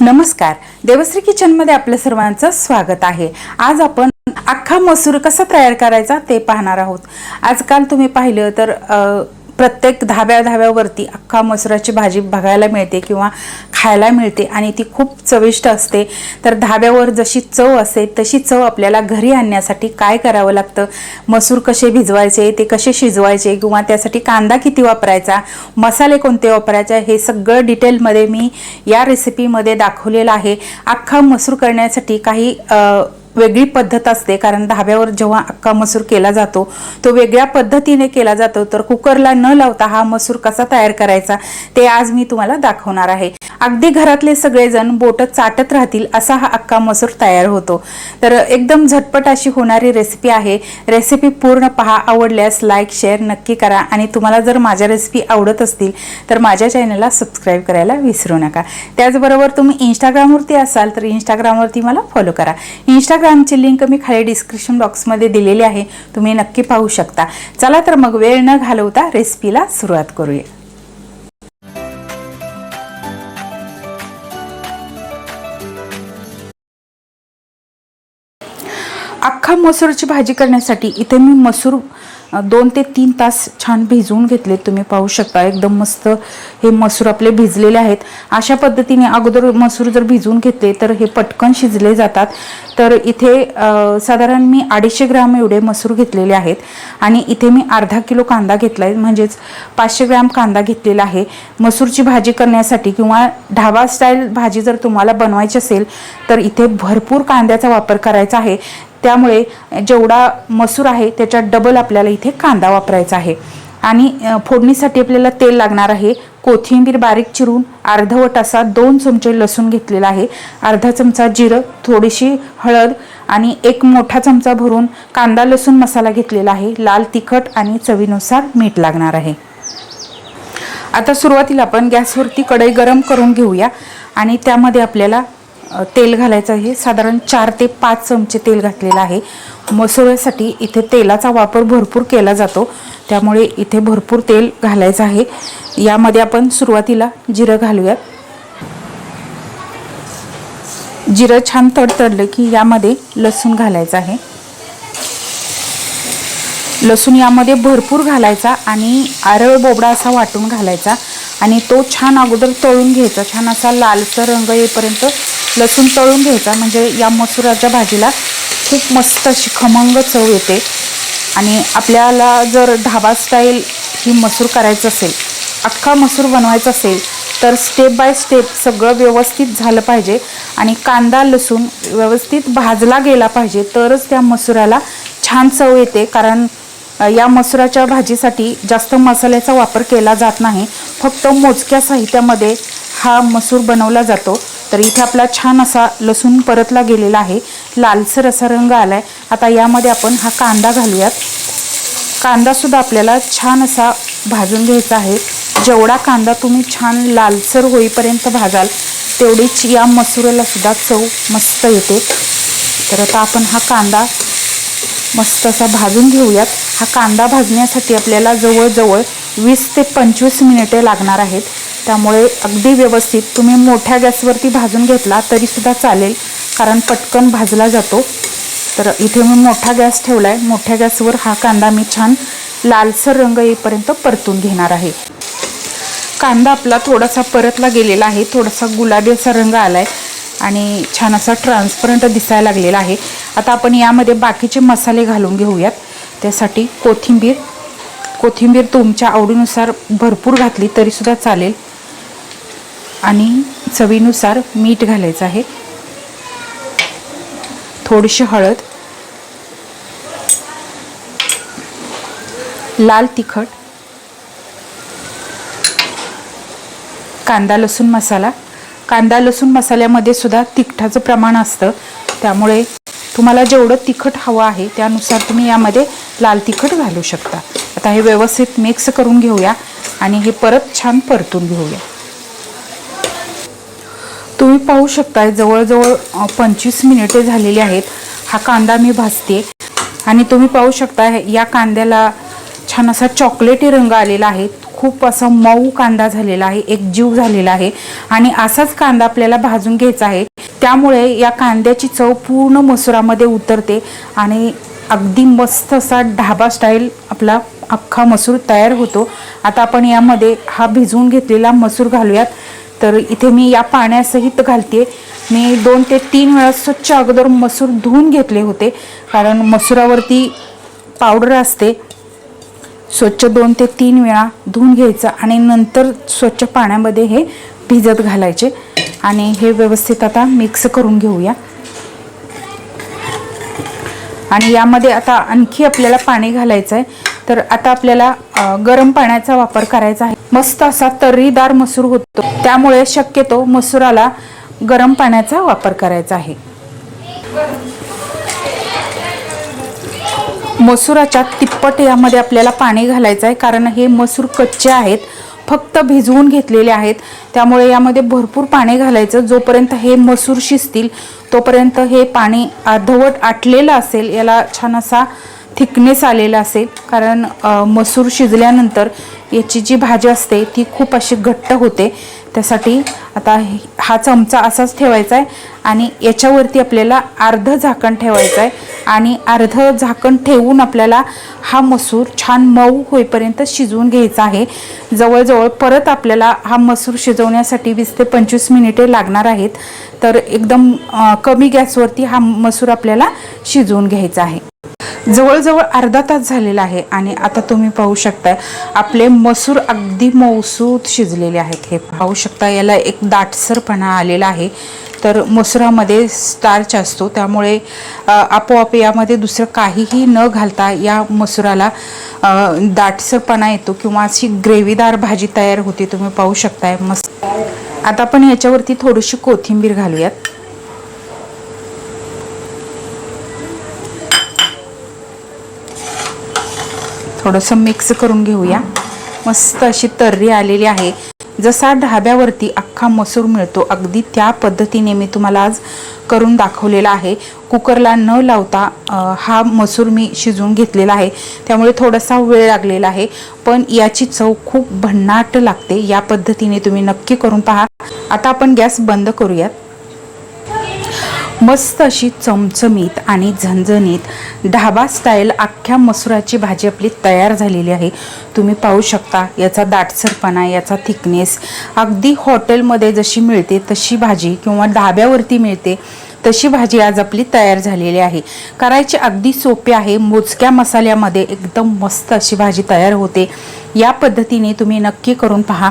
नमस्कार. देवश्री किचनमध्ये आपल्या सर्वांचं स्वागत आहे. आज आपण अख्खा मसूर कसा तयार करायचा ते पाहणार आहोत. आजकाल तुम्ही पाहिलं तर प्रत्येक धाब्या धाब्यावरती अख्खा मसुराची भाजी बघायला मिळते किंवा खायला मिळते आणि ती खूप चविष्ट असते. तर धाब्यावर जशी चव असते तशी चव आपल्याला घरी आणण्यासाठी काय करावं लागतं? मसूर कसे भिजवायचे ते कसे शिजवायचे किंवा त्यासाठी कांदा किती वापरायचा मसाले कोणते वापरायचे हे सगळं डिटेलमध्ये मी या रेसिपीमध्ये दाखवलेलं आहे. अख्खा मसूर करण्यासाठी काही वेगळी पद्धत असते. कारण धाब्यावर जेव्हा अख्खा मसूर केला जातो तो वेगळ्या पद्धतीने केला जातो. तर कुकरला न लावता हा मसूर कसा तयार करायचा ते आज मी तुम्हाला दाखवणार आहे. अगदी घरातले सगळेजण बोट चाटत राहतील असा हा अख्खा मसूर तयार होतो. तर एकदम झटपट अशी होणारी रेसिपी आहे. रेसिपी पूर्ण पहा आवडल्यास लाईक शेअर नक्की करा. आणि तुम्हाला जर माझ्या रेसिपी आवडत असतील तर माझ्या चॅनलला सबस्क्राईब करायला विसरू नका. त्याचबरोबर तुम्ही इंस्टाग्रामवरती असाल तर इंस्टाग्रामवरती मला फॉलो करा. इंस्टाग्राम इंस्टाग्रामची लिंक मी खाली डिस्क्रिप्शन बॉक्समध्ये दिलेली आहे. तुम्ही नक्की पाहू शकता. चला तर मग वेळ न घालवता रेसिपीला सुरुवात करूया. अख्खा मसूरची भाजी करण्यासाठी इथे मी मसूर दोन ते तीन तास छान भिजवून घेतले. तुम्ही पाहू शकता एकदम मस्त हे मसूर आपले भिजलेले आहेत. अशा पद्धतीने अगोदर मसूर जर भिजवून घेतले तर हे पटकन शिजले जातात. तर इथे साधारण मी अडीचशे ग्राम एवढे मसूर घेतलेले आहेत. आणि इथे मी अर्धा किलो कांदा घेतला आहे म्हणजेच पाचशे ग्रॅम कांदा घेतलेला आहे. मसूरची भाजी करण्यासाठी किंवा ढाबा स्टाईल भाजी जर तुम्हाला बनवायची असेल तर इथे भरपूर कांद्याचा वापर करायचा आहे. त्यामुळे जेवढा मसूर आहे त्याच्यात डबल आपल्याला इथे कांदा वापरायचा आहे. आणि फोडणीसाठी आपल्याला तेल लागणार आहे. कोथिंबीर बारीक चिरून अर्धवट असा दोन चमचे लसूण घेतलेला आहे. अर्धा चमचा जिरं थोडीशी हळद आणि एक मोठा चमचा भरून कांदा लसूण मसाला घेतलेला आहे. लाल तिखट आणि चवीनुसार मीठ लागणार आहे. आता सुरुवातीला आपण गॅसवरती कढई गरम करून घेऊया आणि त्यामध्ये आपल्याला तेल घालायचं आहे. साधारण चार ते पाच चमचे तेल घातलेलं आहे. मसुऱ्यासाठी इथे तेलाचा वापर भरपूर केला जातो. त्यामुळे इथे भरपूर तेल घालायचं आहे. यामध्ये आपण सुरुवातीला जिरं घालूयात. जिरं छान तडतडलं की यामध्ये लसूण घालायचं आहे. लसूण यामध्ये भरपूर घालायचा आणि आरळ बोबडा असा वाटून घालायचा. आणि तो छान अगोदर तळून घ्यायचा. छान असा लालसर रंग येईपर्यंत लसूण तळून घ्यायचा. म्हणजे या मसुराच्या भाजीला खूप मस्त अशी खमंग चव येते. आणि आपल्याला जर ढाबा स्टाईल ही मसूर करायचं असेल अख्खा मसूर बनवायचा असेल तर स्टेप बाय स्टेप सगळं व्यवस्थित झालं पाहिजे. आणि कांदा लसूण व्यवस्थित भाजला गेला पाहिजे तरच त्या मसुराला छान चव येते. कारण या मसुराच्या भाजीसाठी जास्त मसाल्याचा वापर केला जात नाही. फक्त मोजक्या साहित्यामध्ये हा मसूर बनवला जातो. तर इथे आपला छान असा लसूण परतला गेलेला आहे. लालसर असा रंग आला आहे आता यामध्ये आपण हा कांदा घालूयात. कांदासुद्धा आपल्याला छान असा भाजून घ्यायचा आहे. जेवढा कांदा तुम्ही छान लालसर होईपर्यंत भाजाल तेवढीच या मसुराला सुद्धा चव मस्त येते. तर आता आपण हा कांदा मस्त असा भाजून घेऊयात. हा कांदा भाजण्यासाठी आपल्याला जवळजवळ वीस ते पंचवीस मिनिटे लागणार आहेत. त्यामुळे अगदी व्यवस्थित तुम्ही मोठ्या गॅसवरती भाजून घेतला तरीसुद्धा चालेल कारण पटकन भाजला जातो. तर इथे मी मोठा गॅस ठेवला आहे मोठ्या गॅसवर हा कांदा मी छान लालसर रंग येईपर्यंत परतून घेणार आहे. कांदा आपला थोडासा परतला गेलेला आहे. थोडासा गुलाबी असा रंग आला आहे आणि छान असा ट्रान्सपरंट दिसायला लागलेला आहे. आता आपण यामध्ये बाकीचे मसाले घालून घेऊयात. त्यासाठी कोथिंबीर कोथिंबीर तुमच्या आवडीनुसार भरपूर घातली तरीसुद्धा चालेल. आणि चवीनुसार मीठ घालायचं आहे. थोडीशी हळद. लाल तिखट. कांदा लसूण मसाला. कांदा लसूण मसाल्यामध्ये सुद्धा तिखटाचं प्रमाण असतं. त्यामुळे तुम्हाला जेवढं तिखट हवं आहे त्यानुसार तुम्ही यामध्ये लाल तिखट घालू शकता. आता हे व्यवस्थित मिक्स करून घेऊया आणि हे परत छान परतून घेऊया. तुम्ही पाहू शकता जवळजवळ पंचवीस मिनिटे झालेली आहेत. हा कांदा मी भाजते आणि तुम्ही पाहू शकता हे- या कांद्याला छान असा चॉकलेटी रंग आलेला आहे. खूप असा मऊ कांदा झालेला आहे एक जीव झालेला आहे आणि असाच कांदा आपल्याला भाजून घ्यायचा आहे. त्यामुळे या कांद्याची चव पूर्ण मसुरामध्ये उतरते आणि अगदी मस्त असा ढाबा स्टाईल आपला अख्खा मसूर तयार होतो. आता आपण यामध्ये हा भिजवून घेतलेला मसूर घालूयात. तर इथे मी या पाण्यासहित घालते मी दोन ते तीन वेळा स्वच्छ अगोदर मसूर धुवून घेतले होते. कारण मसुरावरती पावडर असते. स्वच्छ दोन ते तीन वेळा धुवून घ्यायचं आणि नंतर स्वच्छ पाण्यामध्ये हे भिजत घालायचे. आणि हे व्यवस्थित आता मिक्स करून घेऊया. आणि यामध्ये आता आणखी आपल्याला पाणी घालायचं आहे तर आता आपल्याला गरम पाण्याचा वापर करायचा आहे. मस्त असा तर्रीदार मसूर होतो. त्यामुळे शक्यतो मसुराला गरम पाण्याचा वापर करायचा आहे. मसुराच्या तिप्पट यामध्ये आपल्याला पाणी घालायचं आहे कारण हे मसूर कच्चे आहेत फक्त भिजवून घेतलेले आहेत. त्यामुळे यामध्ये भरपूर पाणी घालायचं. जोपर्यंत हे मसूर शिजतील तोपर्यंत हे पाणी अर्धवट आटलेलं असेल याला छान असा थिकनेस आलेला असेल. कारण मसूर शिजल्यानंतर याची जी भाजी असते ती खूप अशी घट्ट होते. त्यासाठी आता हा चमचा असाच ठेवायचा आहे. आणि याच्यावरती आपल्याला अर्ध झाकण ठेवायचं आहे. आणि अर्धं झाकण ठेवून आपल्याला हा मसूर छान मऊ होईपर्यंत शिजवून घ्यायचा आहे. जवळजवळ परत आपल्याला हा मसूर शिजवण्यासाठी वीस ते पंचवीस मिनिटे लागणार आहेत. तर एकदम कमी गॅसवरती हा मसूर आपल्याला शिजवून घ्यायचा आहे. जवळजवळ अर्धा तास झालेला आहे आणि आता तुम्ही पाहू शकताय आपले मसूर अगदी मौसूत शिजलेले आहेत. हे पाहू शकता याला एक दाटसरपणा आलेला आहे. तर मसुरामध्ये स्टार्च असतो. त्यामुळे आपोआप यामध्ये दुसरं काहीही न घालता या मसुराला दाटसरपणा येतो किंवा अशी ग्रेव्हीदार भाजी तयार होते तुम्ही पाहू शकताय. मस्त. आता आपण याच्यावरती थोडीशी कोथिंबीर घालूयात. थोडंसं मिक्स करून घेऊया. मस्त अशी तर्री आलेली आहे. जसा ढाब्यावरती अख्खा मसूर मिळतो. अगदी त्या पद्धतीने मी तुम्हाला आज करून दाखवलेला आहे. कुकरला न लावता हा मसूर मी शिजवून घेतलेला आहे. त्यामुळे थोडासा वेळ लागलेला आहे. पण याची चव खूप भन्नाट लागते. या पद्धतीने तुम्ही नक्की करून पहा. आता आपण गॅस बंद करूयात. मस्त अशी चमचमीत आणि झणझणीत ढाबा स्टाईल अख्ख्या मसुराची भाजी आपली तयार झालेली आहे. तुम्ही पाहू शकता याचा दाटसरपणा याचा थिकनेस अगदी हॉटेलमध्ये जशी मिळते तशी भाजी किंवा ढाब्यावरती मिळते तशी भाजी आज आपली तयार झालेली आहे. करायची अगदी सोपी आहे. मोजक्या मसाल्यामध्ये एकदम मस्त अशी भाजी तयार होते. या पद्धतीने तुम्ही नक्की करून पहा.